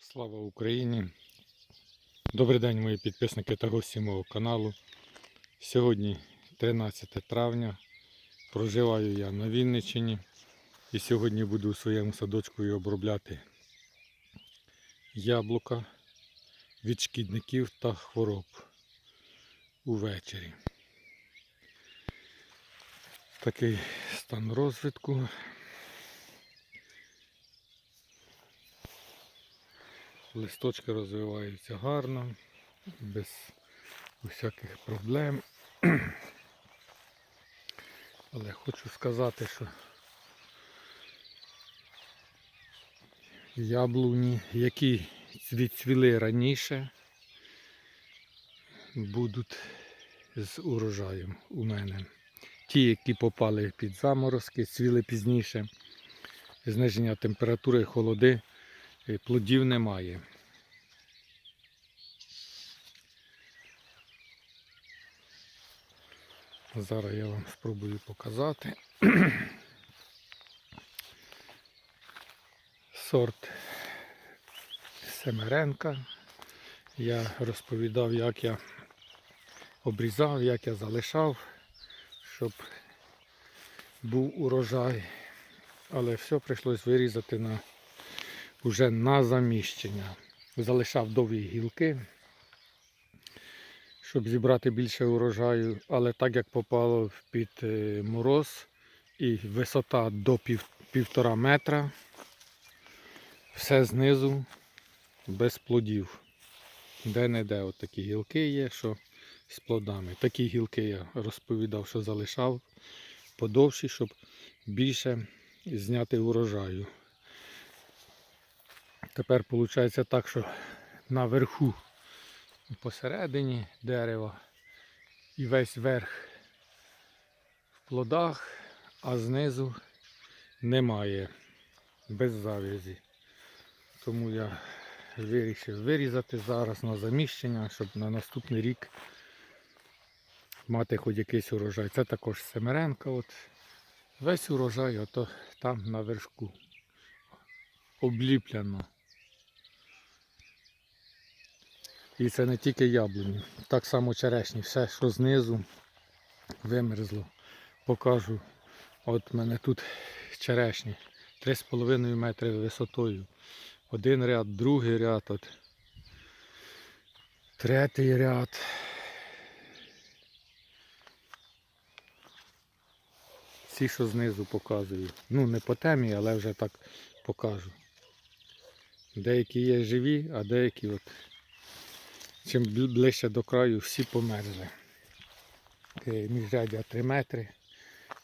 Слава Україні! Добрий день, мої підписники та гості мого каналу. Сьогодні 13 травня. Проживаю я на Вінниччині і сьогодні буду у своєму садочку обробляти яблука від шкідників та хвороб увечері. Такий стан розвитку. Листочки розвиваються гарно, без усяких проблем. Але хочу сказати, що яблуні, які відцвіли раніше, будуть з урожаєм у мене. Ті, які попали під заморозки, цвіли пізніше, зниження температури, і холоди, плодів немає. Зараз я вам спробую показати. Сорт Семеренка. Я розповідав, як я обрізав, як я залишав, щоб був урожай. Але все прийшлось вирізати на, вже на заміщення. Залишав довгі гілки щоб зібрати більше урожаю, але так як попало під е, мороз і висота до пів, півтора метра, все знизу без плодів. Де-не-де от такі гілки є, що з плодами. Такі гілки я розповідав, що залишав подовші, щоб більше зняти урожаю. Тепер виходить так, що наверху посередині дерева і весь верх в плодах, а знизу немає без завязі. Тому я вирішив вирізати зараз на заміщення, щоб на наступний рік мати хоч якийсь урожай. Це також семеренка. От. Весь урожай ото там на вершку. Обліплено. І це не тільки яблуні, так само черешні, все, що знизу вимерзло. Покажу. От в мене тут черешні 3,5 метри висотою. Один ряд, другий ряд, от. третій ряд. Ці, що знизу показую. Ну, не по темі, але вже так покажу. Деякі є живі, а деякі от чим ближче до краю, всі померзли. Е, Міжряддя 3 метри.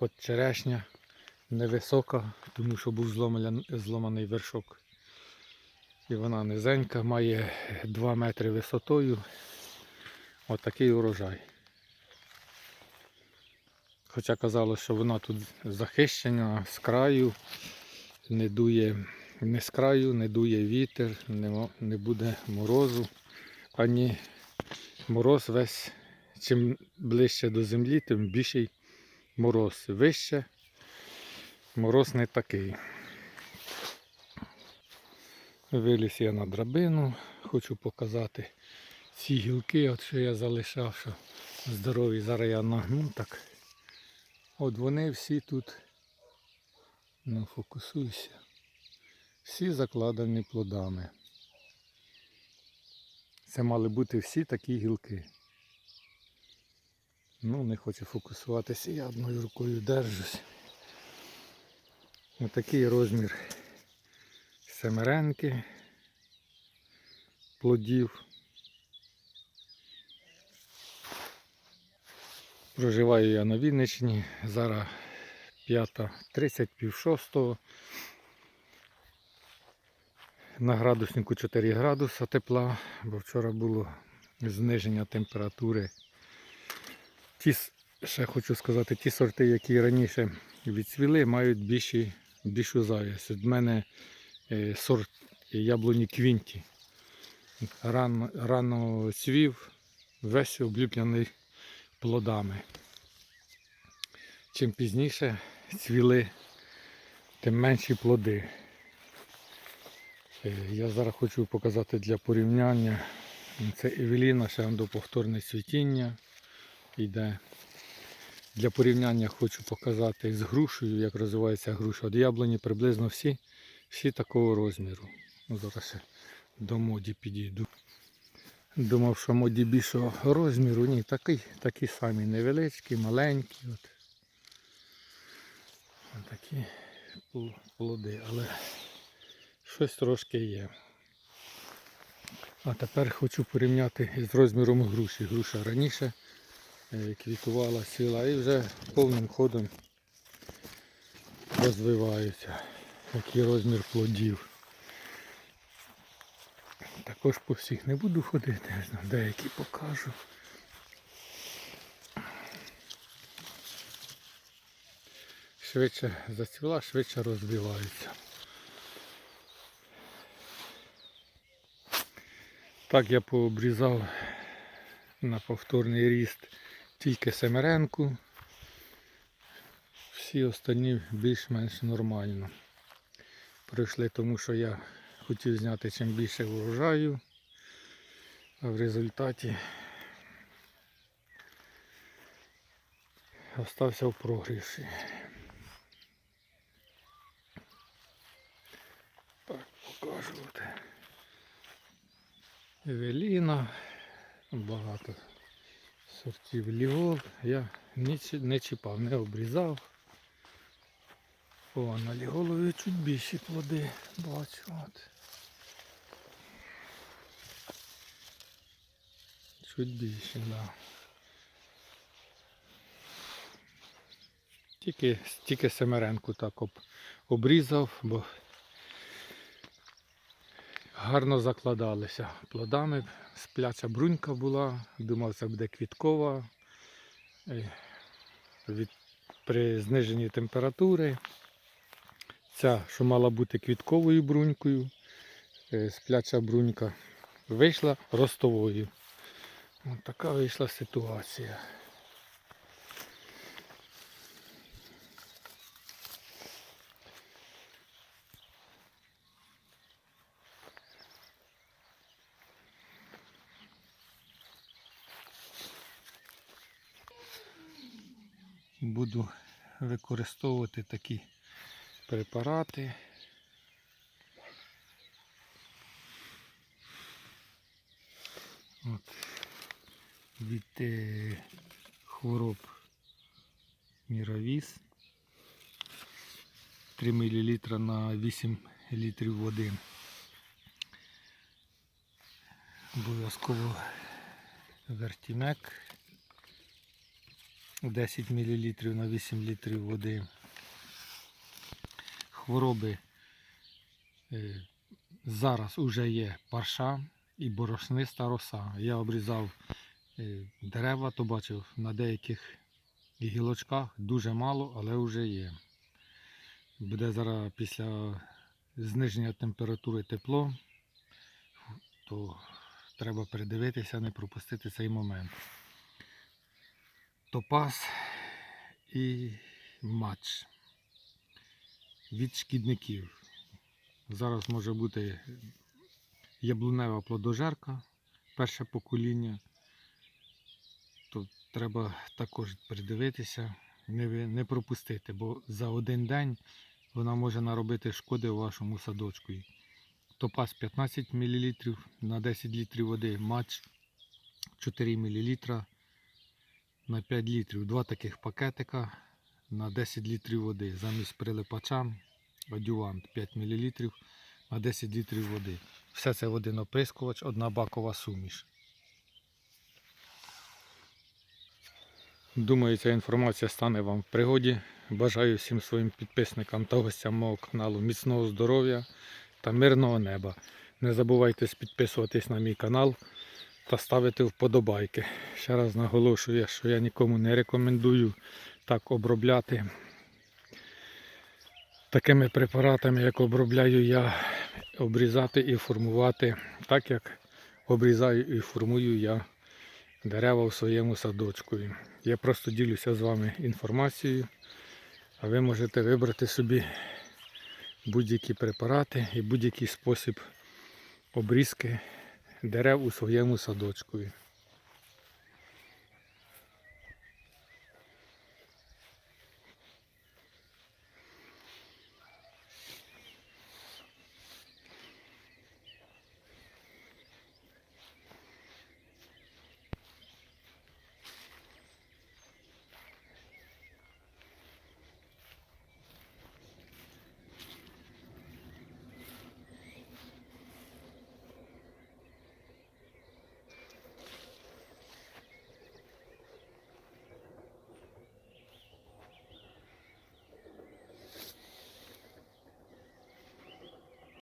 От черешня невисока, тому що був зломаний вершок. І вона низенька, має 2 метри висотою. От урожай. Хоча казалось, що вона тут захищена з краю, не дує не з краю, не дує вітер, не, не буде морозу ані мороз весь. Чим ближче до землі, тим більший мороз. Вище мороз не такий. Виліз я на драбину, хочу показати ці гілки, от що я залишав, що здорові. Зараз я нагну так. От вони всі тут, ну фокусуйся, всі закладені плодами. Це мали бути всі такі гілки. Ну, не хочу фокусуватися, я одною рукою держусь. Ось такий розмір семеренки, плодів. Проживаю я на Вінниччині, зараз 5.30, пів шостого. На градуснику 4 градуса тепла, бо вчора було зниження температури. Ті, ще хочу сказати, ті сорти, які раніше відцвіли, мають більші, більшу завість. Від мене е, сорт яблуні квінті. Рано, рано цвів, весь обліплений плодами. Чим пізніше цвіли, тим менші плоди. Е, Я зараз хочу показати для порівняння. Це Евеліна, ще до повторне світіння йде. Для порівняння хочу показати з грушею, як розвивається груша. От яблуні приблизно всі, всі такого розміру. Ну, зараз ще до моді підійду. Думав, що моді більшого розміру. Ні, такий, такі самі невеличкі, маленькі. От. Такі плоди, але щось трошки є. А тепер хочу порівняти з розміром груші. Груша раніше е, квітувала, сіла і вже повним ходом розвиваються. Який розмір плодів. Також по всіх не буду ходити, деякі покажу. Швидше зацвіла, швидше розвиваються. Так я пообрізав на повторний ріст тільки семеренку. Всі останні більш-менш нормально. Пройшли тому, що я хотів зняти чим більше врожаю, а в результаті остався в прогріші. Так, покажу. От. Евеліна, багато сортів лігол. Я не, чіпав, не обрізав. О, на ліголові чуть більші плоди бачу. От. Чуть більше, да. Тільки, тільки семеренку так об, обрізав, бо гарно закладалися плодами. Спляча брунька була, думав, це буде квіткова. Е, Від, при зниженні температури. Ця, що мала бути квітковою брунькою, е, спляча брунька, вийшла ростовою. Ось така вийшла ситуація. Буду використовувати такі препарати. От. Від е, хвороб міравіс 3 мл на 8 літрів води. Обов'язково вертімек 10 мл на 8 літрів води. Хвороби е, зараз уже є парша і борошниста роса. Я обрізав е, дерева, то бачив на деяких гілочках дуже мало, але вже є. Буде зараз після зниження температури тепло, то треба передивитися, не пропустити цей момент. Топаз і матч від шкідників. Зараз може бути яблунева плодожерка, перше покоління. То треба також придивитися, не пропустити, бо за один день вона може наробити шкоди вашому садочку. Топаз 15 мл на 10 літрів води, матч 4 мл на 5 літрів. Два таких пакетика на 10 літрів води. Замість прилипача адювант 5 мл на 10 літрів води. Все це один оприскувач, одна бакова суміш. Думаю, ця інформація стане вам в пригоді. Бажаю всім своїм підписникам та гостям мого каналу міцного здоров'я та мирного неба. Не забувайте підписуватись на мій канал та ставити вподобайки. Ще раз наголошую, що я нікому не рекомендую так обробляти такими препаратами, як обробляю я, обрізати і формувати, так як обрізаю і формую я дерева в своєму садочку. Я просто ділюся з вами інформацією, а ви можете вибрати собі будь-які препарати і будь-який спосіб обрізки дерев у своєму садочку.